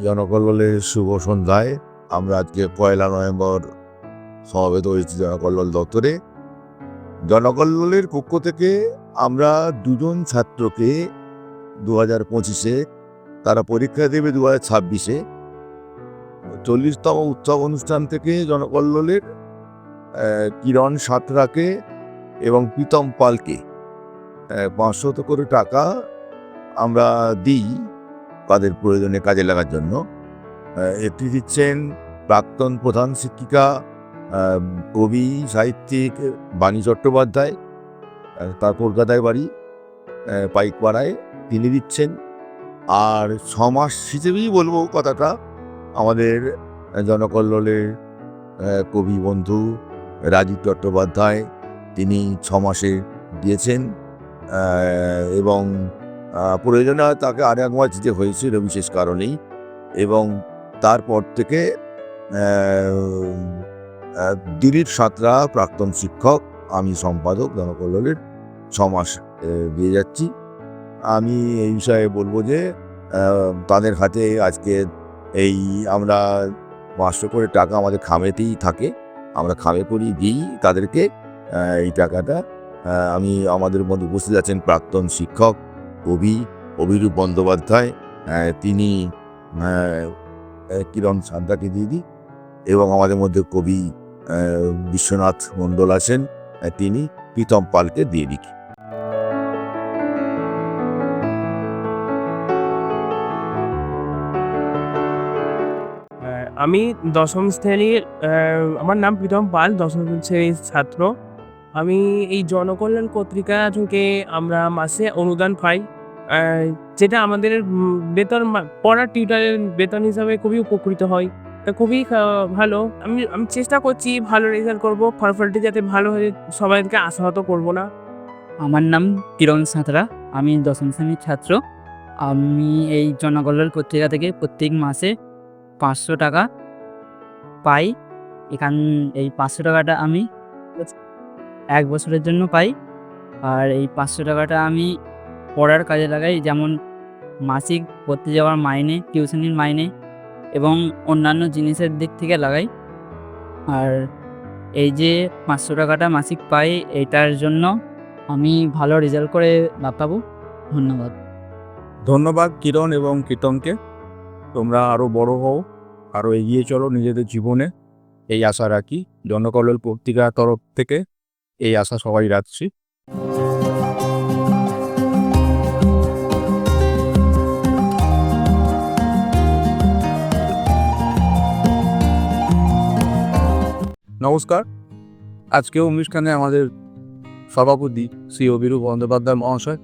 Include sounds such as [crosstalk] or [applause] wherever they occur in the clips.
জনকল্লোলের শুভ সন্ধ্যায়। আমরা আজকে পয়লা নভেম্বর সমবেত হয়েছি জনকল্লোল দপ্তরে। জনকল্লোলের পক্ষ থেকে আমরা দুজন ছাত্রকে দু হাজার পঁচিশে তারা পরীক্ষা দেবে দু হাজার ছাব্বিশে। চল্লিশতম উৎসব অনুষ্ঠান থেকে জনকল্লোলের কিরণ সাঁতরাকে এবং প্রীতম পালকে পাঁচশত করে টাকা আমরা দিই। তাদের প্রয়োজনে কাজে লাগার জন্য। একটি দিচ্ছেন প্রাক্তন প্রধান শিক্ষিকা কবি, সাহিত্যিক বাণী চট্টোপাধ্যায় তার কলকাতায় বাড়ি পাইকপাড়ায় তিনি দিচ্ছেন। আর ছমাস হিসেবেই বলব কথাটা, আমাদের জনকল্লোলের কবি বন্ধু রাজীব চট্টোপাধ্যায় তিনি ছমাসে দিয়েছেন। এবং প্রয়োজনে তাকে আর এক মাস দিতে হয়েছিল বিশেষ কারণেই। এবং তারপর থেকে দিলীপ সাঁতরা, প্রাক্তন শিক্ষক, আমি সম্পাদক জনকল্লোলের ছ মাস দিয়ে যাচ্ছি। আমি এই বিষয়ে বলব যে তাদের হাতে আজকে এই আমরা পাঁচশো করে টাকা আমাদের খামেতেই থাকে। আমরা খামে করেই দিই তাদেরকে এই টাকাটা। আমি আমাদের মধ্যে উপস্থিত আছেন প্রাক্তন শিক্ষক কবি অভিরূপ বন্দ্যোপাধ্যায় তিনি কিরণ সান্তাকে দিয়ে দিই এবং আমাদের মধ্যে কবি বিশ্বনাথ মণ্ডল আছেন তিনি প্রীতম পালকে দিয়ে দিই। আমি দশম শ্রেণির আমার নাম প্রীতম পাল, দশম শ্রেণির ছাত্র। আমি এই জনকল্যাণ পত্রিকা থেকে আমরা মাসে অনুদান পাই। যেটা আমাদের বেতন পড়ার টিউটারের বেতন হিসাবে খুবই উপকৃত হয়। তা খুবই ভালো। আমি আমি চেষ্টা করছি ভালো রেজাল্ট করব ফলাফলটি যাতে ভালো হয়ে সবাইকে আশাহত করব না। আমার নাম কিরণ সাঁতরা, আমি দশম শ্রেণির ছাত্র। আমি এই জনকল্যাণ পত্রিকা থেকে প্রত্যেক মাসে পাঁচশো টাকা পাই। এখান, এই পাঁচশো টাকাটা আমি এক বছরের জন্য পাই। আর এই পাঁচশো টাকাটা আমি পড়ার কাজে লাগাই, যেমন মাসিক পড়তে যাওয়ার মাইনে, টিউশনির মাইনে এবং অন্যান্য জিনিসের দিক থেকে লাগাই। আর এই যে পাঁচশো টাকাটা মাসিক পাই, এটার জন্য আমি ভালো রেজাল্ট করে পাবো। ধন্যবাদ। ধন্যবাদ কিরণ এবং কীর্তনকে। তোমরা আরও বড় হও আরও এগিয়ে চলো নিজেদের জীবনে। এই আশা রাখি, জনকল্যাণ পত্রিকার তরফ থেকে এই আশা সবাই রাখছি। নমস্কার। আজকে অনুষ্ঠানে আমাদের সভাপতি শ্রী অভিরূপ বন্দ্যোপাধ্যায় মহাশয়।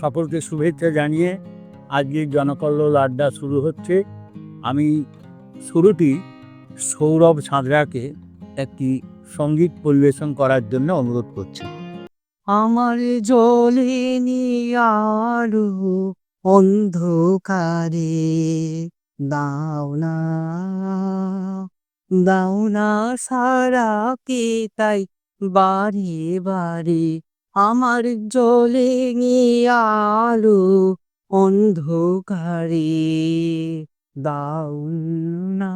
সকলকে শুভেচ্ছা জানিয়ে আজকে জনকল্লোল আড্ডা শুরু হচ্ছে। আমি শুরুটি সৌরভ সাঁতরাকে একটি সংগীত পরিবেশন করার জন্য অনুরোধ করছি। আমার জলে আলো অন্ধকারে, দাও না দাও না সারা কে তাই বাড়ি বাড়ি আমার জলে আলো অন্ধকারে, দাও না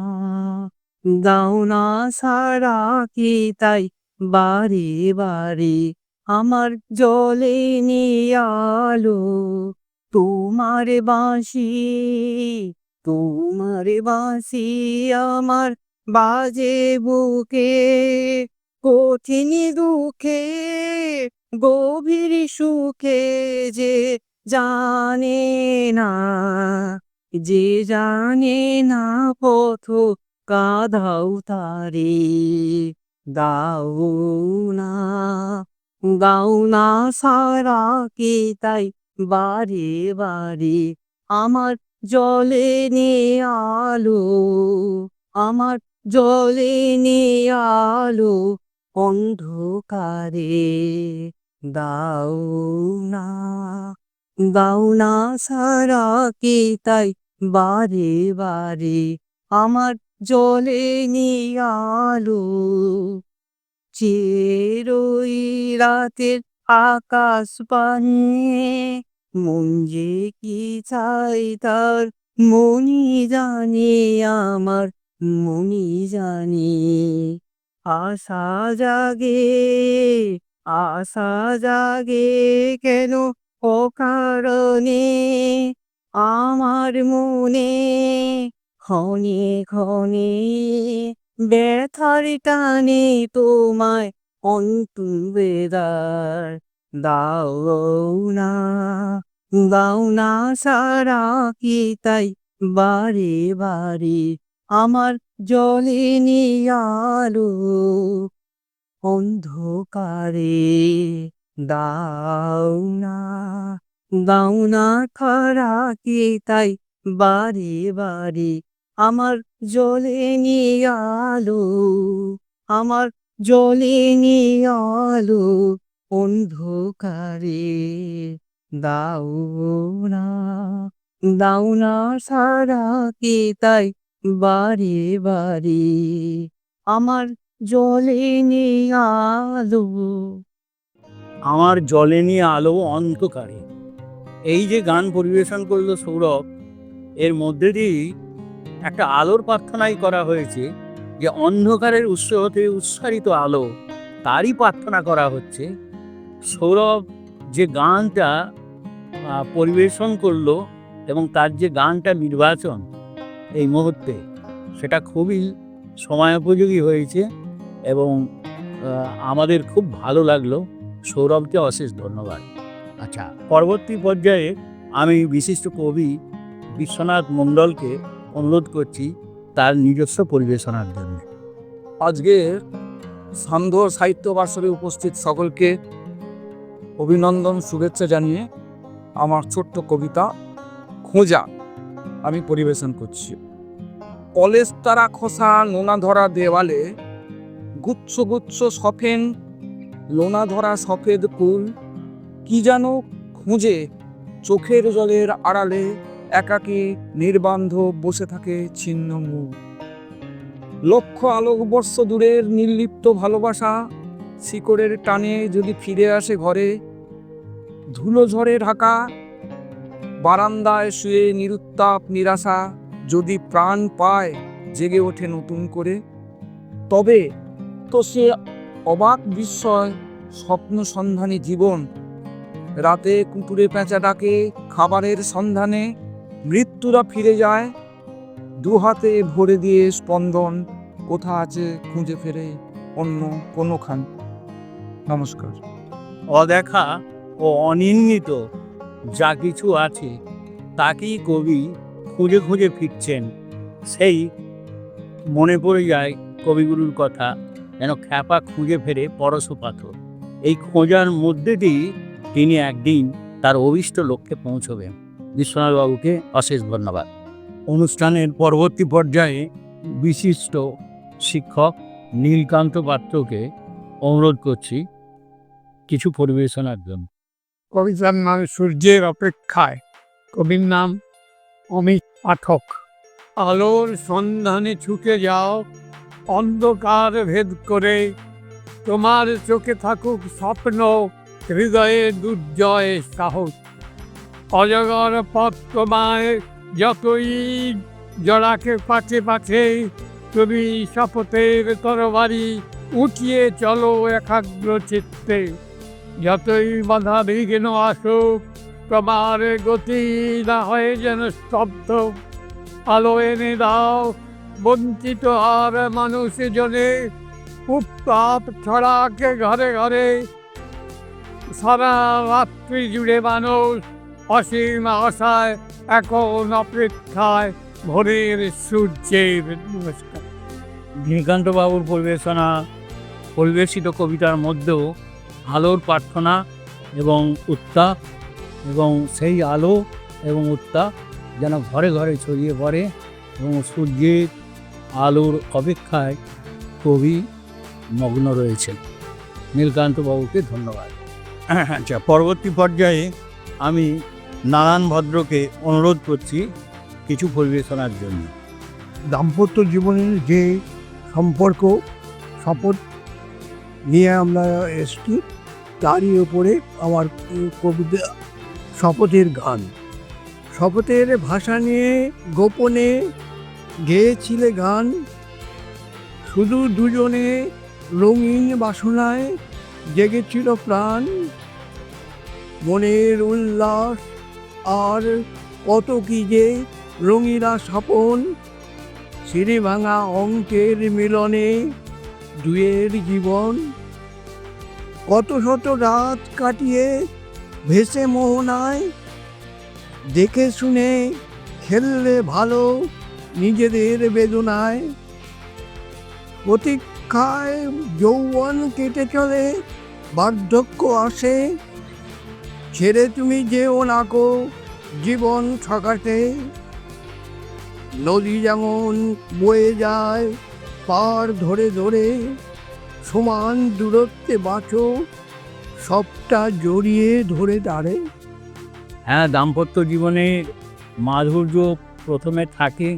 দাও না সারা কে তাই? বাড়ি বাড়ি, আমার জলে আলো। তোমার বাঁশি তোমার বাঁশি আমার বাজে বুকে। কঠিন দুঃখে, গভীর সুখে যে জানে না, যে জানে না পথ কাধাও তারে দাও না দাও না সারা কে তাই বারে বারে। আমার জলে নে আলো, আমার জলে নে আলো অন্ধকারে। দাও না দাও না সারা কে তাই বারে বারে। আমার জলে আলো চেরোই রাতের আকাশ পানে মন যে কি চাই তার মনি জানে, আমার মনি জানে। আশা জাগে আশা জাগে কেন অকারণে? আমার মনে ক্ষণে ক্ষণে ব্যথার টানে তোমায় অন্তুবেদার। দাও না দাও না সারা কি তাই বারে বারে আমার জলে আলো অন্ধকারে। দাও না দাও না খারা কি তাই বারে বারে আমার জলে আলো, আমার জলে আলো, অন্ধকারে দাও না দাও না সারা কে তাই বারে বারে। আমার জলে আলো, আমার জলে আলো অন্ধকারে। এই যে গান পরিবেশন করল সৌরভ, এর মধ্যে দিয়েই একটা আলোর প্রার্থনাই করা হয়েছে যে অন্ধকারের উৎস হতে উৎসারিত আলো তারই প্রার্থনা করা হচ্ছে। সৌরভ যে গানটা পরিবেশন করল এবং তার যে গানটা নির্বাচন এই মুহূর্তে, সেটা খুবই সময়োপযোগী হয়েছে এবং আমাদের খুব ভালো লাগল। সৌরভকে অশেষ ধন্যবাদ। আচ্ছা পরবর্তী পর্যায়ে আমি বিশিষ্ট কবি বিশ্বনাথ মণ্ডলকে অনুরোধ করছি তার নিজস্ব পরিবেশনার জন্য। আজকে সান্ধ্য সাহিত্য বাসরে উপস্থিত সকলকে অভিনন্দন, শুভেচ্ছা জানিয়ে আমার ছোট্ট কবিতা খোঁজা আমি পরিবেশন করছি। কলেজ তারা খোসা নোনা ধরা দেওয়ালে গুচ্ছ গুচ্ছ সফেন লোনা ধরা সফেদ কুল, কি যেন খুঁজে চোখের জলের আড়ালে একাকী, নির্বান্ধ বসে থাকে ছিন্ন মুখ। লক্ষ আলোকবর্ষ দূরের নির্লিপ্ত ভালোবাসা, শিকড়ের টানে যদি ফিরে আসে ঘরে, ধুলো ঝড়ে ঢাকা, বারান্দায় শুয়ে নিরুত্তাপ নিরাশা যদি প্রাণ পায় জেগে ওঠে নতুন করে, তবে তো সে অবাক বিস্ময়, স্বপ্ন সন্ধানী জীবন। রাতে কুকুরে পেঁচা ডাকে, খাবারের সন্ধানে মৃত্যুরা ফিরে যায়। দু হাতে ভরে দিয়ে স্পন্দন, কোথা আছে খুঁজে ফেরে অন্য কোনোখান। নমস্কার। অদেখা ও অনির্ণিত যা কিছু আছে, তাকেই কবি খুঁজে খুঁজে ফিরছেন। সেই মনে পড়ে যায় কবিগুরুর কথা, যেন খ্যাপা খুঁজে ফেরে পরশ পাথর। এই খোঁজার মধ্যে দিয়েই তিনি একদিন তার অভিষ্ট লক্ষ্যে পৌঁছবেন। বিশ্বনাথবাবুকে অশেষ ধন্যবাদ। অনুষ্ঠানের পরবর্তী পর্যায়ে বিশিষ্ট শিক্ষক নীলকান্ত পাত্রকে অনুরোধ করছি কিছু পরিবেশনার জন্য। কবিতার নাম সূর্যের অপেক্ষায় কবির নাম অমিত পাঠক। আলোর সন্ধানে ছুটে যাও অন্ধকার ভেদ করে। তোমার চোখে থাকুক স্বপ্ন হৃদয়ে দুর্জয় সাহস। অজগর পথ তোমায় যতই জড়াকে পাছে পাছে, তুমি শপথের তরবারি উঠিয়ে চলো একাগ্র চিত্তে। যতই বাধা বিঘ্ন আসুক, তোমার গতি না হয়ে যেন স্তব্ধ। আলো এনে দাও, বঞ্চিত আর মানুষ জনে উত্তাপ ছড়াকে ঘরে ঘরে। সারা রাত্রি জুড়ে মানুষ অসীম আশায় এখন অপেক্ষায়, ভোরের সূর্যের নমস্কার। বাবুর পরিবেশনা, পরিবেশিত কবিতার মধ্যেও আলোর প্রার্থনা এবং উত্তাপ এবং সেই আলো এবং উত্তাপ যেন ঘরে ঘরে ছড়িয়ে পড়ে এবং সূর্যের আলোর অপেক্ষায় কবি মগ্ন রয়েছেন। নীলকান্ত বাবুকে ধন্যবাদ আচ্ছা পরবর্তী পর্যায়ে আমি নারায়ণ ভদ্রকে অনুরোধ করছি কিছু পরিবেশনার জন্য। দাম্পত্য জীবনের যে সম্পর্ক, শপথ নিয়ে আমরা এসছি, তারই ওপরে আমার কবিতা শপথের গান। শপথের ভাষা নিয়ে গোপনে গেয়েছিলে গান। শুধু দুজনে রঙিন বাসনায় জেগেছিল প্রাণ। মনের উল্লাস আর কত কি যে রঙিলা স্বপন। সিঁড়ি ভাঙা অঙ্কের মিলনে দুয়ের জীবন। কত শত রাত কাটিয়ে ভেসে মোহনায়। দেখে শুনে খেললে ভালো নিজেদের বেদনায়। প্রতীক্ষায় যৌবন কেটে চলে, বার্ধক্য আসে ছেড়ে তুমি যেও নাকো জীবন ঠকাতে নদী যেমন বয়ে যায়, পার ধরে ধরে সমান দূরত্বে বাঁচো, সবটা জড়িয়ে ধরে দাঁড়ে। হ্যাঁ দাম্পত্য জীবনে মাধুর্য প্রথমে থাকে,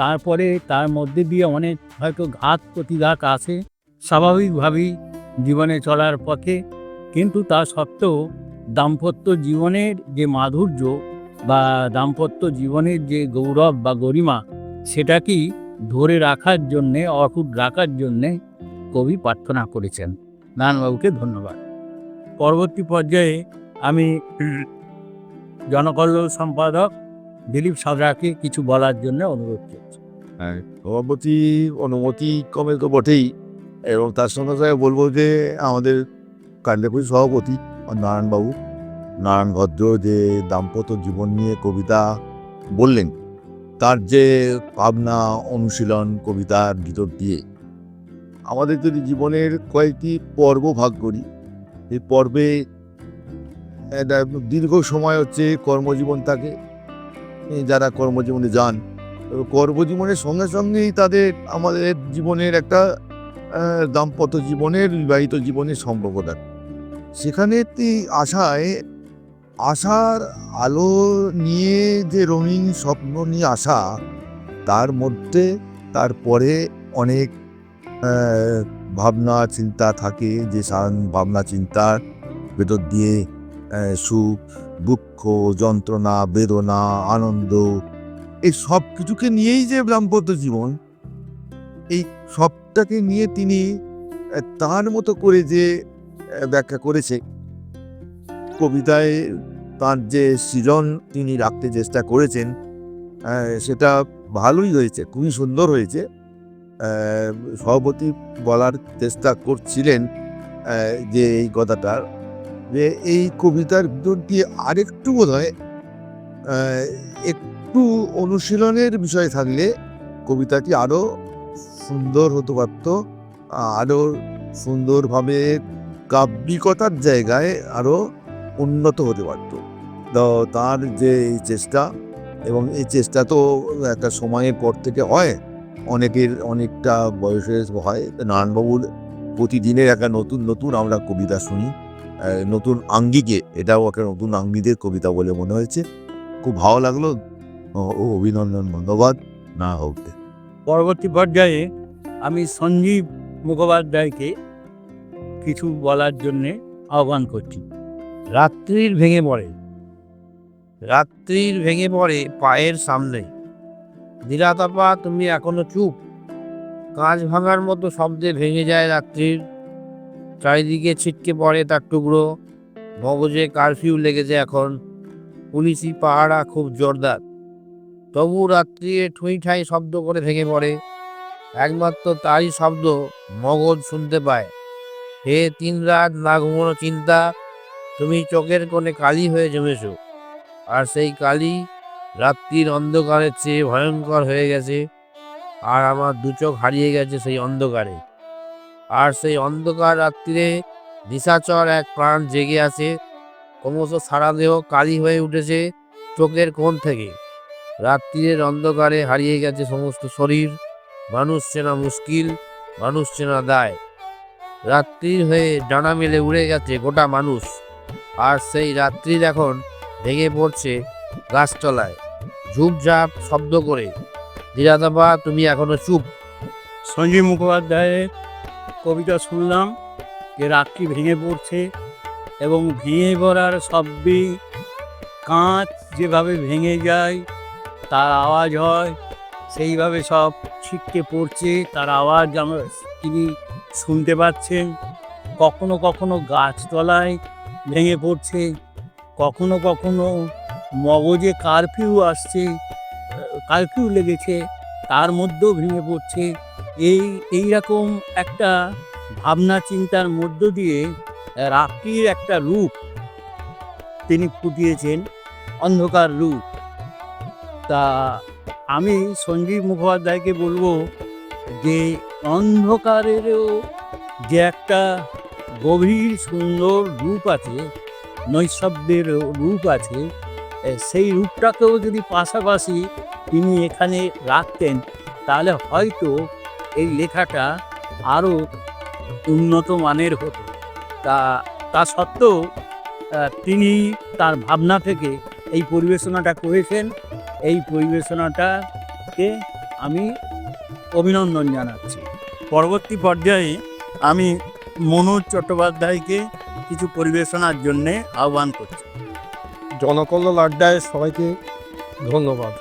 তারপরে তার মধ্যে দিয়ে অনেক হয়তো ঘাত প্রতিঘাত আসে। স্বাভাবিকভাবেই জীবনে চলার পথে, কিন্তু তা সত্ত্বেও দাম্পত্য জীবনের যে মাধুর্য বা দাম্পত্য জীবনের যে গৌরব বা গরিমা সেটাকেই ধরে রাখার জন্যে অটুট রাখার জন্যে কবি প্রার্থনা করেছেন। নারায়ণবাবুকে ধন্যবাদ। পরবর্তী পর্যায়ে আমি উম, জনকল্যাণ সম্পাদক দিলীপ সাঁতরাকে কিছু বলার জন্য অনুরোধ করছি। হ্যাঁ সভাপতি অনুমতি কমে তো বটেই এবং তার সঙ্গে সঙ্গে বলব যে আমাদের কান্ডাকুড়ি সভাপতি নারায়ণবাবু। নারায়ণ ভদ্র যে দাম্পত্য জীবন নিয়ে কবিতা বললেন, তার যে ভাবনা অনুশীলন কবিতার ভিতর দিয়ে। আমাদের যদি জীবনের কয়েকটি পর্ব ভাগ করি, এই পর্বে দীর্ঘ সময় হচ্ছে কর্মজীবন থাকে যারা কর্মজীবনে যান কর্মজীবনের সঙ্গে সঙ্গেই তাদের আমাদের জীবনের একটা দাম্পত্য জীবনের বিবাহিত জীবনের সম্পর্ক থাকে। সেখানে আশায়, আশার আলো নিয়ে যে রঙিন স্বপ্ন নিয়ে আসা, তার মধ্যে তারপরে অনেক ভাবনা চিন্তা থাকে, যে ভাবনা চিন্তার ভেতর দিয়ে সুখ, দুঃখ, যন্ত্রণা, বেদনা, আনন্দ, এই সব কিছুকে নিয়েই যে দাম্পত্য জীবন, এই সবটাকে নিয়ে তিনি তার মতো করে যে ব্যাখ্যা করেছে। কবিতায় তার যে সৃজন তিনি রাখতে চেষ্টা করেছেন সেটা ভালোই হয়েছে, খুবই সুন্দর হয়েছে। সভাপতি বলার চেষ্টা করছিলেন যে এই কথাটা। যে এই কবিতার ভিতর দিয়ে আরেকটু বোধ হয় একটু অনুশীলনের বিষয় থাকলে কবিতাটি আরও সুন্দর হতে পারত আরও সুন্দরভাবে কাব্যিকতার জায়গায় আরও উন্নত হতে পারত। তার যে এই চেষ্টা এবং এই চেষ্টা তো একটা সময়ের পর থেকে হয় অনেকের অনেকটা বয়সের হয়। নারায়ণবাবুর প্রতিদিনের একটা নতুন নতুন আমরা কবিতা শুনি। নতুন আঙ্গিকে এটাও একটা নতুন আঙ্গিদের কবিতা বলে মনে হয়েছে। খুব ভালো লাগল। ও, অভিনন্দন ধন্যবাদ না হোক। পরবর্তী পর্যায়ে আমি সঞ্জীব মুখোপাধ্যায়কে কিছু বলার জন্যে আহ্বান করছি। রাত্রির ভেঙে পড়ে। রাত্রির ভেঙে পড়ে পায়ের সামনে। দিরাতাপা তুমি এখনও চুপ? কাঁচ ভাঙার মতো শব্দে ভেঙে যায় রাত্রির। চারিদিকে ছিটকে পড়ে তার টুকরো। মগজে কারফিউ লেগেছে এখন। পুলিশি পাহারা খুব জোরদার। তবু রাত্রি ঠুঁই ঠাই শব্দ করে ভেঙে পড়ে। একমাত্র তারই শব্দ মগজ শুনতে পায়। হে তিন রাত না ঘুমোনো চিন্তা, তুমি চোখের কোণে কালি হয়ে জমেছো। আর সেই কালি রাত্রির অন্ধকারের চেয়ে ভয়ঙ্কর হয়ে গেছে, আর আমার দু চোখ হারিয়ে গেছে সেই অন্ধকারে। আর সেই অন্ধকার রাত্রিরে নিশাচর এক প্রাণ জেগে আছে, ক্রমশ সারা দেহ কালি হয়ে উঠেছে চোখের কোণ থেকে। রাত্রির অন্ধকারে হারিয়ে গেছে সমস্ত শরীর, মানুষ চেনা মুশকিল, মানুষ চেনা দায়। রাত্রির হয়ে ডানা মেলে উড়ে গেছে গোটা মানুষ। আর সেই রাত্রির এখন ভেঙে পড়ছে গাছতলায়। ঝুপঝাপ শব্দ করে, দিরাদাবা, তুমি এখনও চুপ? সঞ্জীব মুখোপাধ্যায়ের কবিতা শুনলাম যে রাত্রি ভেঙে পড়ছে এবং ভেঙে পড়ার শব্দে কাঁচ যেভাবে ভেঙে যায়, তার আওয়াজ হয়, সেইভাবে সব ছিটকে পড়ছে, তার আওয়াজ আমরা তিনি শুনতে পাচ্ছেন কখনো কখনো গাছতলায় ভেঙে পড়ছে, কখনো কখনো মগজে কারফিউ আসছে কারফিউ লেগেছে, তার মধ্যেও ভেঙে পড়ছে। এই এই রকম একটা ভাবনা চিন্তার মধ্য দিয়ে রাত্রির একটা রূপ তিনি ফুটিয়েছেন, অন্ধকার রূপ। তা আমি সঞ্জীব মুখোপাধ্যায়কে বলব যে অন্ধকারেরও যে একটা গভীর সুন্দর রূপ আছে, নৈশব্দের রূপ আছে সেই রূপটাকেও যদি পাশাপাশি তিনি এখানে রাখতেন, তাহলে হয়তো এই লেখাটা আরও উন্নত মানের হতো। তা তা সত্ত্বেও তিনি তার ভাবনা থেকে এই পরিবেশনাটা করেছেন। এই পরিবেশনাটাকে আমি অভিনন্দন জানাচ্ছি। পরবর্তী পর্যায়ে আমি মনোজ চট্টোপাধ্যায়কে কিছু পরিবেশনার জন্যে আহ্বান করছি। জনকল্যাণ আড্ডায় সবাইকে ধন্যবাদ।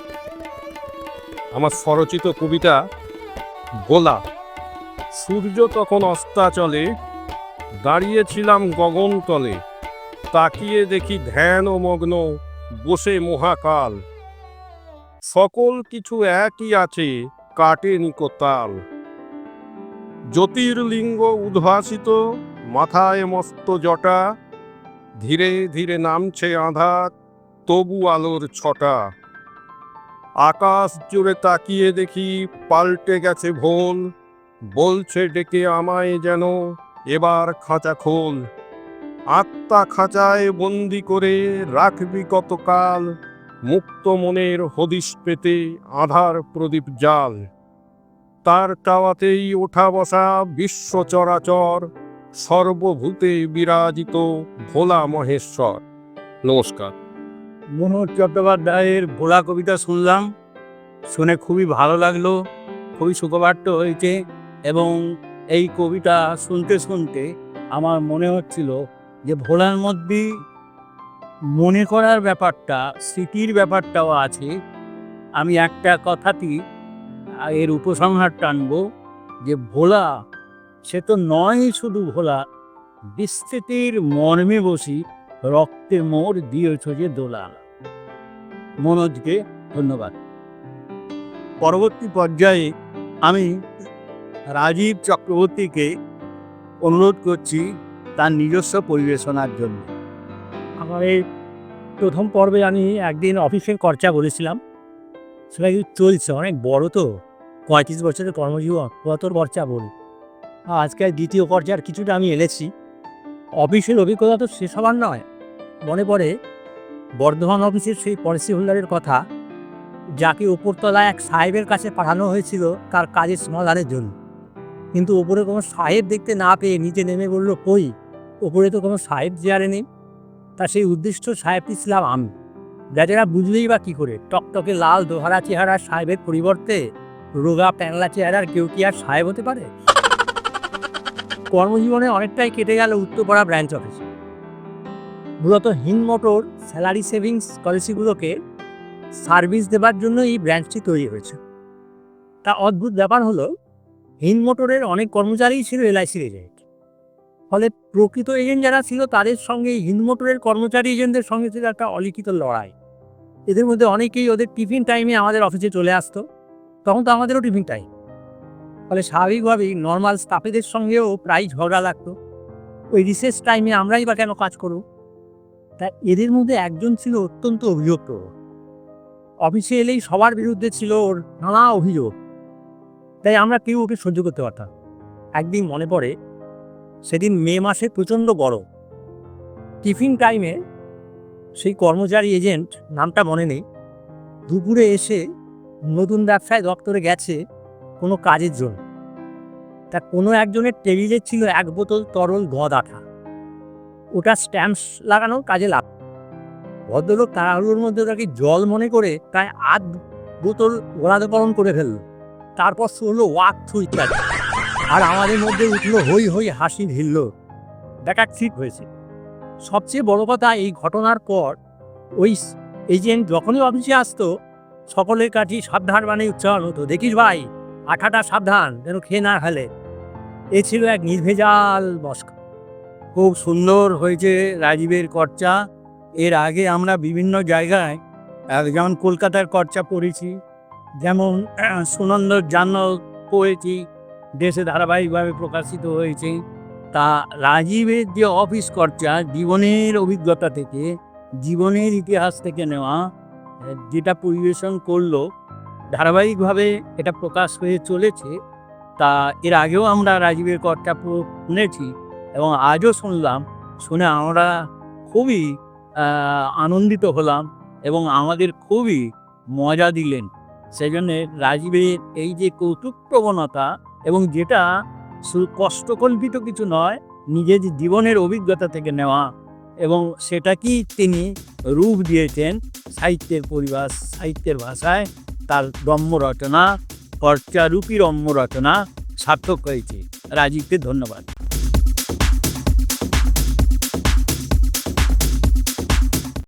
আমার স্বরচিত কবিতা গোলা। সূর্য তখন অস্তাচলে, দাঁড়িয়েছিলাম গগন তলে তাকিয়ে দেখি ধ্যান ও মগ্ন বসে মহাকাল। সকল কিছু একই আছে কাটেনি কোতাল জ্যোতির্লিঙ্গ উদ্ভাসিত, মাথায় মস্ত জটা, ধীরে ধীরে নামছে আধার, তবু আলোর ছটা। আকাশ জুড়ে তাকিয়ে দেখি পাল্টে গেছে ভোল, বলছে ডেকে আমায় যেন এবার খাঁচা খোল। আত্মা খাঁচায় বন্দি করে রাখবি কতকাল, মুক্ত মনের হদিশ পেতে আধার প্রদীপ জাল। তার টাওয়াতেই ওঠা বসা বিশ্ব চরাচর, সর্বভূতে বিরাজিত ভোলা মহেশ্বর। নমস্কার। মনোজ চট্টোপাধ্যায়ের ভোলা কবিতা শুনলাম, শুনে খুবই ভালো লাগল, খুবই সুখপাঠ্য হয়েছে এবং এই কবিতা শুনতে শুনতে আমার মনে হচ্ছিল যে ভোলার মধ্যে মনে করার ব্যাপারটা, স্মৃতির ব্যাপারটাও আছে। আমি একটা কথাটি এর উপসংহার টানবো যে ভোলা, সে তো নয় শুধু ভোলা, বিস্তৃতির মর্মে বসি রক্তে মোর দিয়েছ যে দোলা মনোজকে ধন্যবাদ। পরবর্তী পর্যায়ে আমি রাজীব চক্রবর্তীকে অনুরোধ করছি তার নিজস্ব পরিবেশনার জন্য। আমার এই প্রথম পর্বে আমি একদিন অফিসের খরচা বলেছিলাম। সেটা কিন্তু চলছে, অনেক বড় তো। পঁয়ত্রিশ বছরের কর্মজীবন কত খরচা বলি। আজকে দ্বিতীয় পর্যায়ের কিছুটা আমি এনেছি অফিসের অভিজ্ঞতা তো শেষ হবার নয়। মনে পড়ে, বর্ধমান অফিসের সেই পলিসি হোল্ডারের কথা, যাকে উপরতলায় এক সাহেবের কাছে পাঠানো হয়েছিল তার কাজের সমাধানের জন্য। কিন্তু ওপরে কোনো সাহেব দেখতে না পেয়ে নিচে নেমে বলল, কই? ওপরে তো কোনো সাহেব চেয়ারে নেই? তা সেই উদ্দিষ্ট সাহেবটি ছিলাম আমি। বেচারা বুঝলেই বা কী করে, টকটকে লাল দোহারা চেহারা সাহেবের পরিবর্তে রোগা প্যাংলা চেহারার কেউ কি আর সাহেব হতে পারে? কর্মজীবনে অনেকটাই কেটে গেল উত্তরপাড়া ব্রাঞ্চ অফিসে মূলত হিন মোটর স্যালারি সেভিংস পলিসিগুলোকে সার্ভিস দেবার জন্য এই ব্রাঞ্চটি তৈরি হয়েছে। তা অদ্ভুত ব্যাপার হলো, হিন মোটরের অনেক কর্মচারীই ছিল এলআইসির এজেন্ট ফলে প্রকৃত এজেন্ট যারা ছিল, তাদের সঙ্গে হিন্দ মোটরের কর্মচারী এজেন্টদের সঙ্গে ছিল একটা অলিখিত লড়াই। এদের মধ্যে অনেকেই ওদের টিফিন টাইমে আমাদের অফিসে চলে আসতো। তখন তো আমাদেরও টিফিন টাইম ফলে স্বাভাবিকভাবেই নর্মাল স্টাফেদের সঙ্গেও প্রায় ঝগড়া লাগতো। ওই রিসেস টাইমে আমরাই বা কেন কাজ করব? তা এদের মধ্যে একজন ছিল অত্যন্ত অভিযুক্ত। অফিসে এলেই সবার বিরুদ্ধে ছিল ওর নানা অভিযোগ। তাই আমরা কেউ ওকে সহ্য করতে পারতাম একদিন মনে পড়ে, সেদিন মে মাসে প্রচণ্ড গরম। টিফিন টাইমে সেই কর্মচারী এজেন্ট নামটা মনে নেই, দুপুরে এসে নতুন ব্যবসায় দপ্তরে গেছে কোনো কাজের জন্য। তা কোনো একজনের টেবিলে ছিল এক বোতল তরল গদ আঠা। ওটা স্ট্যাম্পস লাগানোর কাজে লাগ ভদ্রলোক তাড়াহুড়োর মধ্যে ওটাকে জল মনে করে প্রায় আধ বোতল গোলাদকরণ করে ফেলল। তারপর শুনলো, ওয়াক থু ইত্যাদি আর আমাদের মধ্যে উঠল, হই হই, হাসি, ভিড়ল। দেখা ঠিক হয়েছে। সবচেয়ে বড় কথা, এই ঘটনার পর ওই এজেন্ট যখনই অফিসে আসতো সকলের কাছে সাবধান মানে উচ্চারণ হতো। দেখিস ভাই আঠাটা সাবধান যেন খেয়ে না ফেলে। এ ছিল এক নির্ভেজাল মস্কা। খুব সুন্দর হয়েছে রাজীবের কর্চা। এর আগে আমরা বিভিন্ন জায়গায় যেমন কলকাতার কর্চা পড়েছি যেমন [clears throat] আহ, সুনন্দর জান্ন পড়েছি দেশে ধারাবাহিকভাবে প্রকাশিত হয়েছে। তা রাজীবের যে অফিস কর্চা জীবনের অভিজ্ঞতা থেকে জীবনের ইতিহাস থেকে নেওয়া যেটা পরিবেশন করল, ধারাবাহিকভাবে এটা প্রকাশ হয়ে চলেছে, তা এর আগেও আমরা রাজীবের কর্তা শুনেছি এবং আজও শুনলাম, শুনে আমরা খুবই আনন্দিত হলাম এবং আমাদের খুবই মজা দিলেন। সেই জন্যে রাজীবের এই যে কৌতুক প্রবণতা এবং যেটা শুধু কষ্টকল্পিত কিছু নয়, নিজের জীবনের অভিজ্ঞতা থেকে নেওয়া এবং সেটাকেই তিনি রূপ দিয়েছেন সাহিত্যের পরিবাস সাহিত্যের ভাষায়? তার রম্য রচনা পর্চারূপী রম্য রচনা সার্থক হয়েছে। রাজীবকে ধন্যবাদ।